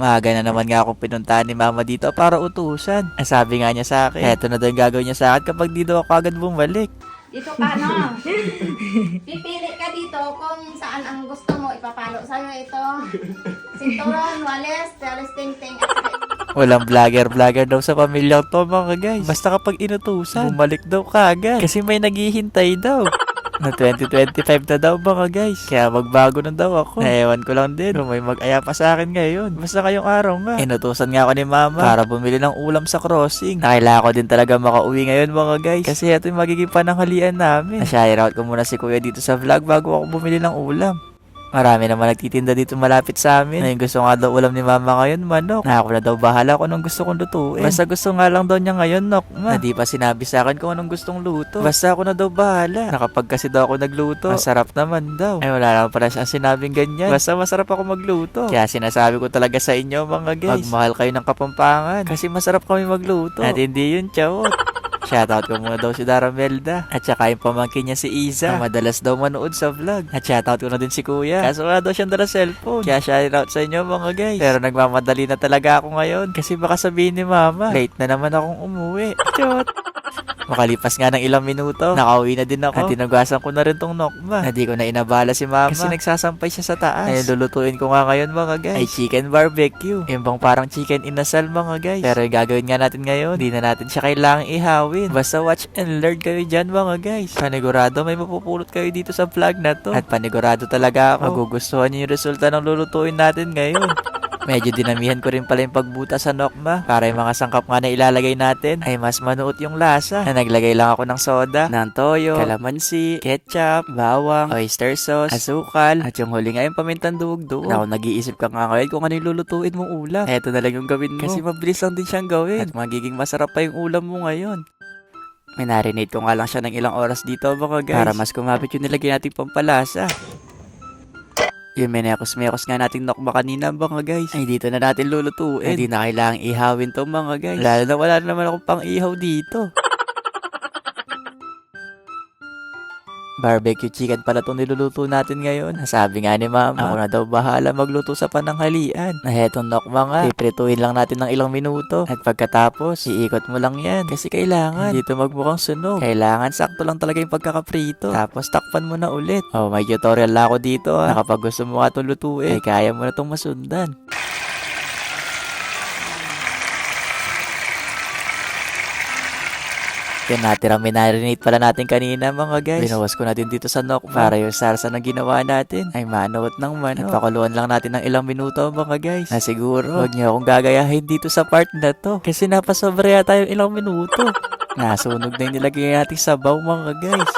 Maaga na naman nga akong pinuntahan ni mama dito para utusan. Ang sabi nga niya sa akin, eto na daw yung gagawin niya sa akin kapag di daw ako agad bumalik. Dito ka, no? Pipili ka dito kung saan ang gusto mo. Ipapalo sa'yo ito. Sinturon, wales, teles, ting, ting, at saka Walang vlogger-vlogger daw sa pamilyang to mga guys. Basta kapag inutusan, bumalik daw kagad. Kasi may naghihintay daw. Na 2025 na daw mga guys. Kaya magbago na daw ako. Naewan ko lang din. May mag-aya pa sa akin ngayon. Basta kayong araw nga. Inutusan nga ako ni mama para bumili ng ulam sa crossing. Na kailangan ko din talaga makauwi ngayon mga guys. Kasi ito yung magiging pananghalian namin. Na-shoutout ko muna si kuya dito sa vlog bago ako bumili ng ulam. Marami naman nagtitinda dito malapit sa amin. Ngayon gusto nga daw ulam ni mama ngayon, manok. Na ako na daw bahala kung anong gusto kong lutuin. Basta gusto nga lang daw niya ngayon, nok. Ma. Na di pa sinabi sa akin kung anong gustong luto. Basta ako na daw bahala. Nakapag kasi daw ako nagluto, masarap naman daw. Ay wala naman pala siya sinabing ganyan. Basta masarap ako magluto. Kaya sinasabi ko talaga sa inyo mga guys. Magmahal kayo ng kapampangan. Kasi masarap kami magluto. At hindi yun, chawot. Shoutout ko muna daw si Dara Melda. At saka yung pamangkin niya si Iza. Na madalas daw manood sa vlog. At shoutout ko na din si Kuya. Kaso wala daw siyang dala cellphone. Kaya shoutout sa inyo mga guys. Pero nagmamadali na talaga ako ngayon. Kasi baka sabihin ni Mama, late na naman akong umuwi. Chot. Makalipas nga ng ilang minuto, nakauwi na din ako. At tinugasan ko na rin tong nokma. Na di ko na inabala si mama. Kasi nagsasampay siya sa taas. Ay, lulutuin ko nga ngayon mga guys. Ay, chicken barbecue. Yung bang parang chicken inasal mga guys. Pero yung gagawin nga natin ngayon, hindi na natin siya kailangang ihawin. Basta watch and learn kayo dyan mga guys. Panigurado may mapupulot kayo dito sa vlog na to. At panigurado talaga ako. Magugustuhan niyo yung resulta ng lulutuin natin ngayon. Medyo dinamihan ko rin pala yung pagbuta sa nokma para yung mga sangkap nga na ilalagay natin ay mas manuot yung lasa. Na naglagay lang ako ng soda, ng toyo, kalamansi, ketchup, bawang, oyster sauce, asukal, at yung huli nga yung pamintang. Na ako nag-iisip ka nga ngayon kung ano yung lulutuin mong ulam. Eto na lang yung gawin mo. Kasi mabilis lang din siyang gawin. At magiging masarap pa yung ulam mo ngayon. Minarinate ko nga lang siya ng ilang oras dito mga guys. Para mas kumapit yung nilagay nating pampalasa. Yung menekos-mekos nga nating nokma kanina mga guys. Ay dito na natin lulutuin. Hindi na kailangang ihawin to mga guys. Lalo na wala na naman akong pang ihaw dito. Barbecue chicken pala itong niluluto natin ngayon. Sabi nga ni mama, ako na daw bahala magluto sa pananghalian. Na hetong nokma nga, piprituin lang natin ng ilang minuto. At pagkatapos, iikot mo lang yan. Kasi kailangan, dito magmukhang sunog. Kailangan sakto lang talaga yung pagkakaprito. Tapos takpan mo na ulit. Oh, may tutorial lang ako dito ha. Na kapag gusto mo nga itong lutuin, ay kaya mo na itong masundan. Yung natirang minarinate pala natin kanina mga guys. Binawas ko na din dito sa nok para yung sarsa na ginawa natin ay manuot ng manok. At pakuluan lang natin ng ilang minuto mga guys. Na siguro, huwag niyo akong gagayahin dito sa part na to. Kasi napasobra yata yung ilang minuto. Nasunog na yung nilagay natin sabaw mga guys.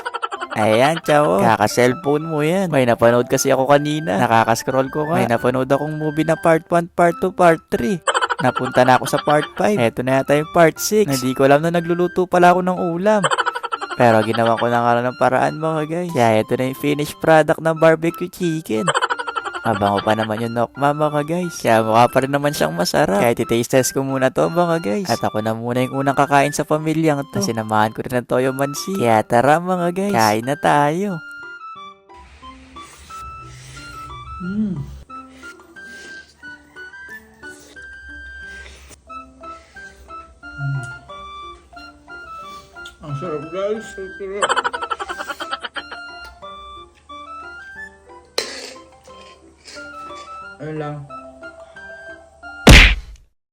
Ayan, chao. Kaka-cellphone mo yan. May napanood kasi ako kanina. Nakaka-scroll ko nga. May napanood akong movie na part 1, part 2, part 3. Napunta na ako sa part 5. Eto na yata yung part 6. Hindi ko alam na nagluluto pala ako ng ulam. Pero ginawa ko na nga ng paraan mga guys. Kaya ito na yung finished product ng barbecue chicken. Mabango pa naman yung nokma mga guys. Kaya mukha pa rin naman siyang masarap. Kaya titaste test ko muna to mga guys. At ako na muna yung unang kakain sa pamilyang to. Kasi namahan ko rin ng toyo mansi. Kaya tara mga guys. Kain na tayo. Ang sarap guys, sarap. Ayun lang.